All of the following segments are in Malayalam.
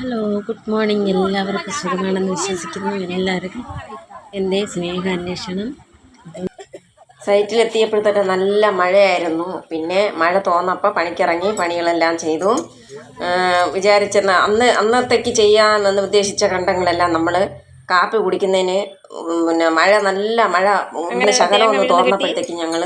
ഹലോ ഗുഡ് മോർണിംഗ് എല്ലാവർക്കും സുഖമാണെന്ന് വിശ്വസിക്കുന്നു എല്ലാവർക്കും എന്റെ സ്നേഹാന്വേഷണം. സൈറ്റിലെത്തിയപ്പോഴത്തേക്ക് നല്ല മഴയായിരുന്നു. പിന്നെ മഴ തോന്നപ്പോൾ പണിക്കിറങ്ങി പണികളെല്ലാം ചെയ്തു. വിചാരിച്ചെന്ന വിചാരിച്ചിരുന്ന അന്ന് അന്നത്തേക്ക് ചെയ്യാമെന്ന് ഉദ്ദേശിച്ച കണ്ടങ്ങളെല്ലാം നമ്മൾ കാപ്പി കുടിക്കുന്നതിന് പിന്നെ മഴ നല്ല മഴ ഇങ്ങനെ ശകലം തോന്നപ്പോഴത്തേക്ക് ഞങ്ങൾ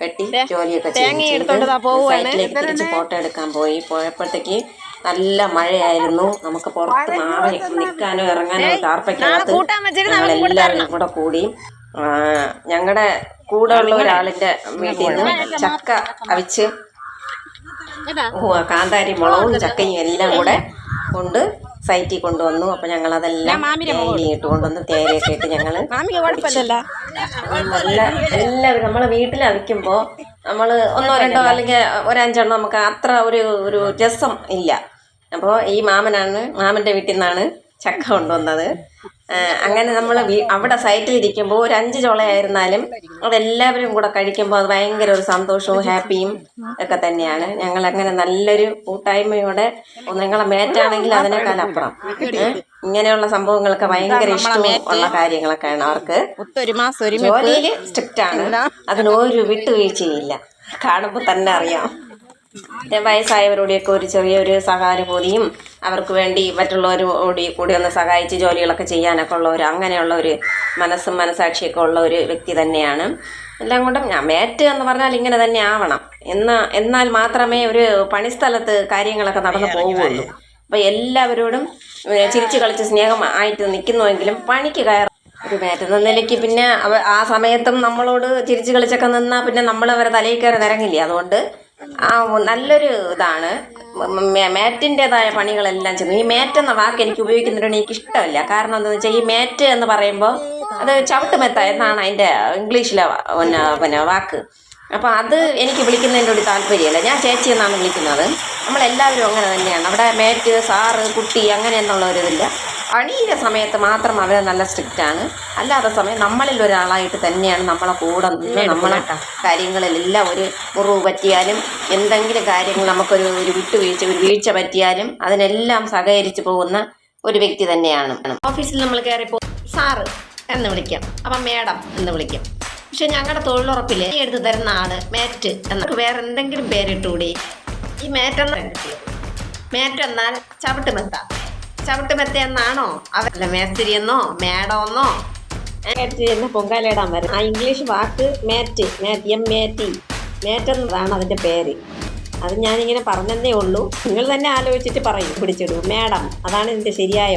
വെട്ടി ജോലിയൊക്കെ ചെയ്തു. സൈറ്റിലേക്ക് തിരിച്ച് ഫോട്ടോ എടുക്കാൻ പോയി. പോയപ്പോഴത്തേക്ക് നല്ല മഴയായിരുന്നു. നമുക്ക് പുറത്ത് മാറി നിൽക്കാനോ ഇറങ്ങാനോ ടാർപ്പയ്ക്കകത്ത് ഞങ്ങളെല്ലാവരും കൂടെ കൂടി ഞങ്ങളുടെ കൂടെ ഉള്ള ഒരാളിന്റെ വീട്ടിൽ നിന്ന് ചക്ക അവിച്ച് കാന്താരി മുളകും ചക്കയും എല്ലാം കൂടെ കൊണ്ട് സൈറ്റിൽ കൊണ്ടുവന്നു. അപ്പൊ ഞങ്ങൾ അതെല്ലാം ഇട്ട് കൊണ്ടുവന്ന് തേരയൊക്കെ ഇട്ട് ഞങ്ങൾ. നല്ല എല്ലാവരും നമ്മളെ വീട്ടിൽ അവിക്കുമ്പോൾ നമ്മൾ ഒന്നോ രണ്ടോ അല്ലെങ്കിൽ ഒരഞ്ചെണ്ണം നമുക്ക് അത്ര ഒരു ഒരു രസം ഇല്ല. അപ്പോൾ ഈ മാമനാണ് മാമന്റെ വീട്ടിൽ നിന്നാണ് ചക്ക കൊണ്ടുവന്നത്. അങ്ങനെ നമ്മൾ അവിടെ സൈറ്റിൽ ഇരിക്കുമ്പോൾ ഒരു അഞ്ച് ചോളയായിരുന്നാലും അതെല്ലാവരും കൂടെ കഴിക്കുമ്പോൾ അത് ഭയങ്കര ഒരു സന്തോഷവും ഹാപ്പിയും ഒക്കെ തന്നെയാണ്. ഞങ്ങൾ അങ്ങനെ നല്ലൊരു കൂട്ടായ്മയോടെ നിങ്ങളെ മേറ്റാണെങ്കിൽ അതിനേക്കാൾ അപ്പുറം. ഇങ്ങനെയുള്ള സംഭവങ്ങളൊക്കെ ഭയങ്കര ഇഷ്ടമുള്ള ഉള്ള കാര്യങ്ങളൊക്കെയാണ് അവർക്ക്. ഒരു മാസം ഒരു ജോലിയിൽ സ്ട്രിക്റ്റ് ആണ് അതിനൊരു ഒരു വിട്ടുവീഴ്ചയില്ല കാണുമ്പോൾ തന്നെ അറിയാം. വയസ്സായവരോടെയൊക്കെ ഒരു ചെറിയൊരു സഹാനുഭൂതിയും അവർക്ക് വേണ്ടി മറ്റുള്ളവരോട് കൂടി ഒന്ന് സഹായിച്ച് ജോലികളൊക്കെ ചെയ്യാനൊക്കെ ഉള്ള ഒരു അങ്ങനെയുള്ള ഒരു മനസ്സും മനസാക്ഷിയൊക്കെ ഉള്ള ഒരു വ്യക്തി തന്നെയാണ്. എല്ലാം കൊണ്ടും ഞാൻ മേറ്റ് എന്ന് പറഞ്ഞാൽ ഇങ്ങനെ തന്നെ ആവണം. എന്നാ എന്നാൽ മാത്രമേ ഒരു പണിസ്ഥലത്ത് കാര്യങ്ങളൊക്കെ നടന്നു പോവുകയുള്ളൂ. അപ്പോൾ എല്ലാവരോടും ചിരിച്ചു കളിച്ച് സ്നേഹം ആയിട്ട് നിൽക്കുന്നുവെങ്കിലും പണിക്ക് കയറും ഒരു മേറ്റുന്ന നിലയ്ക്ക് പിന്നെ ആ സമയത്തും നമ്മളോട് ചിരിച്ചു കളിച്ചൊക്കെ നിന്നാൽ പിന്നെ നമ്മൾ അവരെ തലയിൽ കയറി നിരങ്ങില്ലേ? അതുകൊണ്ട് ആ നല്ലൊരു ഇതാണ്. മാറ്റിന്റെതായ പണികളെല്ലാം ചെയ്യുന്നു. ഈ മാറ്റ് എന്ന വാക്ക് എനിക്ക് ഉപയോഗിക്കുന്നതിന് എനിക്ക് ഇഷ്ടമില്ല. കാരണം എന്താണെന്ന് വെച്ചാൽ ഈ മാറ്റ് എന്ന് പറയുമ്പോൾ അത് ചവിട്ടുമെത്ത എന്നാണ് അതിന്റെ ഇംഗ്ലീഷിലെ പിന്നെ പിന്നെ വാക്ക്. അപ്പോൾ അത് എനിക്ക് വിളിക്കുന്നതിന്റെ ഒരു താല്പര്യമല്ല. ഞാൻ ചേച്ചി എന്നാണ് വിളിക്കുന്നത്. നമ്മളെല്ലാവരും അങ്ങനെ തന്നെയാണ്. അവിടെ മേറ്റ് സാറ് കുട്ടി അങ്ങനെ പണിയുടെ സമയത്ത് മാത്രം അവർ നല്ല സ്ട്രിക്റ്റ് ആണ്. അല്ലാത്ത സമയം നമ്മളിൽ ഒരാളായിട്ട് തന്നെയാണ് നമ്മളെ കൂടെ നിന്ന് നമ്മളെ കാര്യങ്ങളിലെല്ലാം ഒരു മുറിവ് പറ്റിയാലും എന്തെങ്കിലും കാര്യങ്ങൾ നമുക്കൊരു ഒരു വിട്ടുവീഴ്ച ഒരു വീഴ്ച പറ്റിയാലും അതിനെല്ലാം സഹകരിച്ച് പോകുന്ന ഒരു വ്യക്തി തന്നെയാണ്. ഓഫീസിൽ നമ്മൾ കയറിപ്പോ സാറ് എന്ന് വിളിക്കാം. അപ്പം മേഡം എന്ന് വിളിക്കാം. പക്ഷെ ഞങ്ങളുടെ തൊഴിലുറപ്പിൽ എടുത്ത് തരുന്ന ആൾ മേറ്റ് എന്നൊക്കെ വേറെ എന്തെങ്കിലും പേരിട്ടുകൂടി ഈ മേറ്റെന്ന് മേറ്റെന്നാൽ ചവിട്ട് ചവിട്ടുമെത്ത. ചവിട്ടുമെത്ത എന്നാണോ? അവല്ല മേസ്തിരി എന്നോ മേഡം എന്നോ മേറ്റ് എന്ന് പൊങ്കാലയിടാൻ വരും. ആ ഇംഗ്ലീഷ് വാക്ക് മേറ്റ് മേറ്റ് എം മേറ്റി മേറ്റെന്നതാണ് അതിന്റെ പേര്. അത് ഞാനിങ്ങനെ പറഞ്ഞതേ ഉള്ളൂ. നിങ്ങൾ തന്നെ ആലോചിച്ചിട്ട് പറയും. പിടിച്ചിടൂ. മേഡം അതാണ് ഇതിന്റെ ശരിയായ.